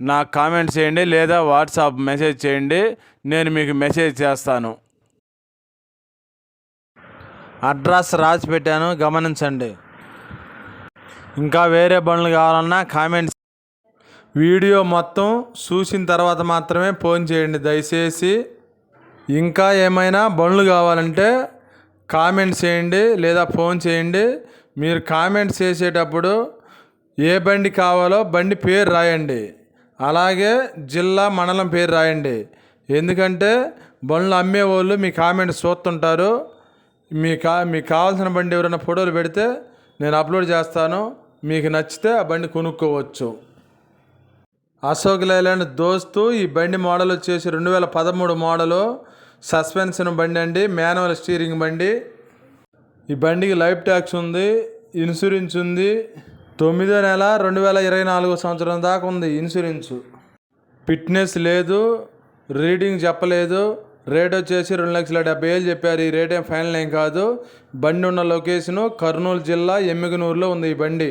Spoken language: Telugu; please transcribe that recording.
నాకు కామెంట్ చేయండి లేదా వాట్సాప్ మెసేజ్ చేయండి నేను మీకు మెసేజ్ చేస్తాను. అడ్రస్ రాసి పెట్టాను గమనించండి. ఇంకా వేరే బండ్లు కావాలన్నా కామెంట్స్. వీడియో మొత్తం చూసిన తర్వాత మాత్రమే ఫోన్ చేయండి దయచేసి. ఇంకా ఏమైనా బండ్లు కావాలంటే కామెంట్ చేయండి లేదా ఫోన్ చేయండి. మీరు కామెంట్ చేసేటప్పుడు ఏ బండి కావాలో బండి పేరు రాయండి. అలాగే జిల్లా మండలం పేరు రాయండి. ఎందుకంటే బండ్లు అమ్మేవాళ్ళు మీ కామెంట్ చూస్తుంటారు. మీ కా మీకు కావాల్సిన బండి ఎవరైనా ఫోటోలు పెడితే నేను అప్లోడ్ చేస్తాను. మీకు నచ్చితే ఆ బండి కొనుక్కోవచ్చు. అశోక్ లైలాండ్ దోస్తు ఈ బండి మోడల్ వచ్చేసి రెండు వేల పదమూడు మోడలు. సస్పెన్షన్ బండి అండి మాన్యువల్ స్టీరింగ్ బండి. ఈ బండికి లైఫ్ ట్యాక్స్ ఉంది ఇన్సూరెన్స్ ఉంది. తొమ్మిదో నెల రెండు వేల ఇరవై నాలుగు సంవత్సరం దాకా ఉంది ఇన్సూరెన్సు. ఫిట్నెస్ లేదు రీడింగ్ చెప్పలేదు రేట్ వచ్చేసి రెండు లక్షల డెబ్బై వేలు చెప్పారు. ఈ రేట్ ఏం ఫైనల్ ఏం కాదు. బండి ఉన్న లొకేషను కర్నూలు జిల్లా ఎమ్మిగనూరులో ఉంది ఈ బండి.